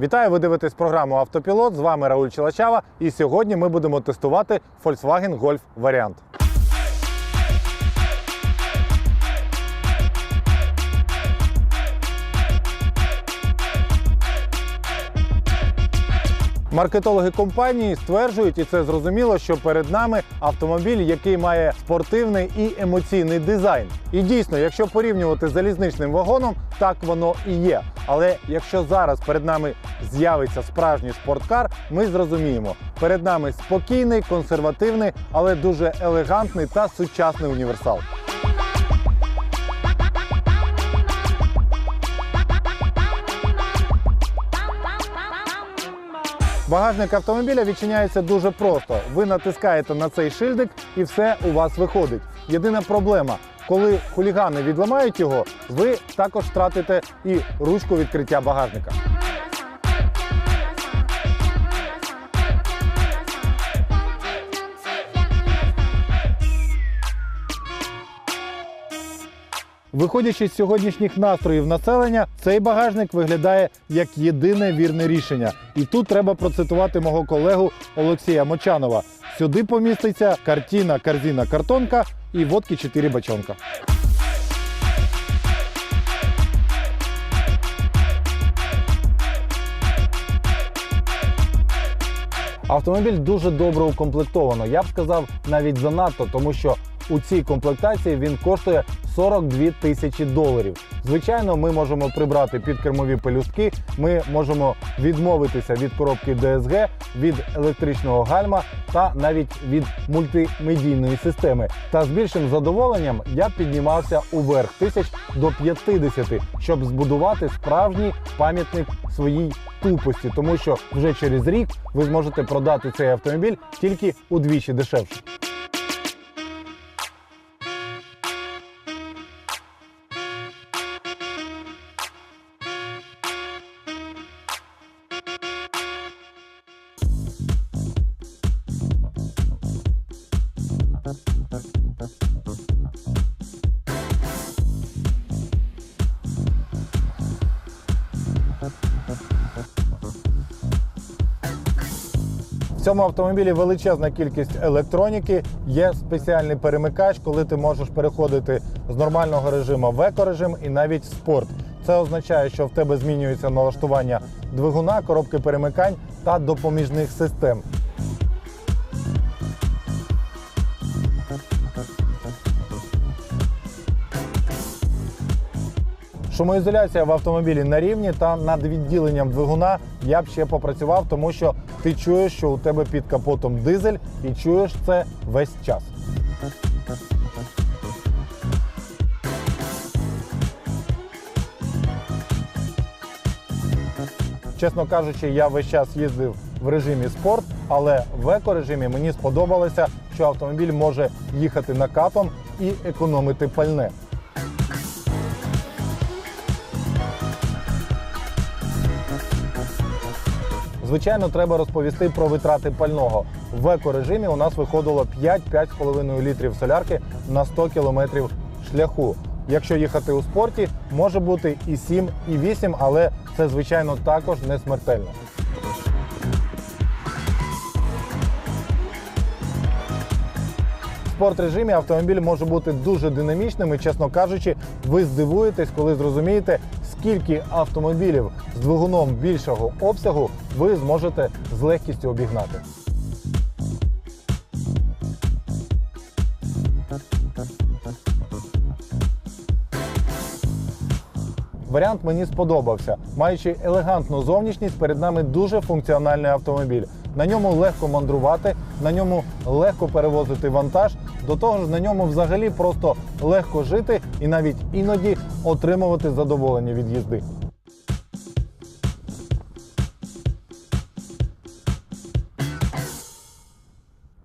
Вітаю, ви дивитесь програму Автопілот. З вами Рауль Челачава. І сьогодні ми будемо тестувати Volkswagen Golf варіант. Маркетологи компанії стверджують, і це зрозуміло, що перед нами автомобіль, який має спортивний і емоційний дизайн. І дійсно, якщо порівнювати з залізничним вагоном, так воно і є. Але якщо зараз перед нами з'явиться справжній спорткар, ми зрозуміємо, перед нами спокійний, консервативний, але дуже елегантний та сучасний універсал. Багажник автомобіля відчиняється дуже просто. Ви натискаєте на цей шильдик і все у вас виходить. Єдина проблема, коли хулігани відламають його, ви також втратите і ручку відкриття багажника. Виходячи з сьогоднішніх настроїв населення, цей багажник виглядає як єдине вірне рішення. І тут треба процитувати мого колегу Олексія Мочанова. Сюди поміститься картина, корзина, картонка і водки 4 бачонка. Автомобіль дуже добре укомплектовано. Я б сказав навіть занадто, тому що у цій комплектації він коштує 42 тисячі доларів. Звичайно, ми можемо прибрати підкермові пелюстки, ми можемо відмовитися від коробки DSG, від електричного гальма та навіть від мультимедійної системи. Та з більшим задоволенням я піднімався уверх тисяч до 50, щоб збудувати справжній пам'ятник своїй тупості, тому що вже через рік ви зможете продати цей автомобіль тільки удвічі дешевше. Цьому автомобілі величезна кількість електроніки. Є спеціальний перемикач, коли ти можеш переходити з нормального режиму в екорежим і навіть спорт. Це означає, що в тебе змінюється налаштування двигуна, коробки перемикань та допоміжних систем. Шумоізоляція в автомобілі на рівні та над відділенням двигуна я б ще попрацював, тому що ти чуєш, що у тебе під капотом дизель і чуєш це весь час. Чесно кажучи, я весь час їздив в режимі спорт, але в екорежимі мені сподобалося, що автомобіль може їхати накатом і економити пальне. Звичайно, треба розповісти про витрати пального. В екорежимі у нас виходило 5-5,5 літрів солярки на 100 кілометрів шляху. Якщо їхати у спорті, може бути і 7, і 8, але це, звичайно, також не смертельно. В спорт-режимі автомобіль може бути дуже динамічним і, чесно кажучи, ви здивуєтесь, коли зрозумієте, скільки автомобілів з двигуном більшого обсягу ви зможете з легкістю обігнати. Варіант мені сподобався. Маючи елегантну зовнішність, перед нами дуже функціональний автомобіль. На ньому легко мандрувати, на ньому легко перевозити вантаж. До того ж, на ньому взагалі просто легко жити і навіть іноді отримувати задоволення від їзди.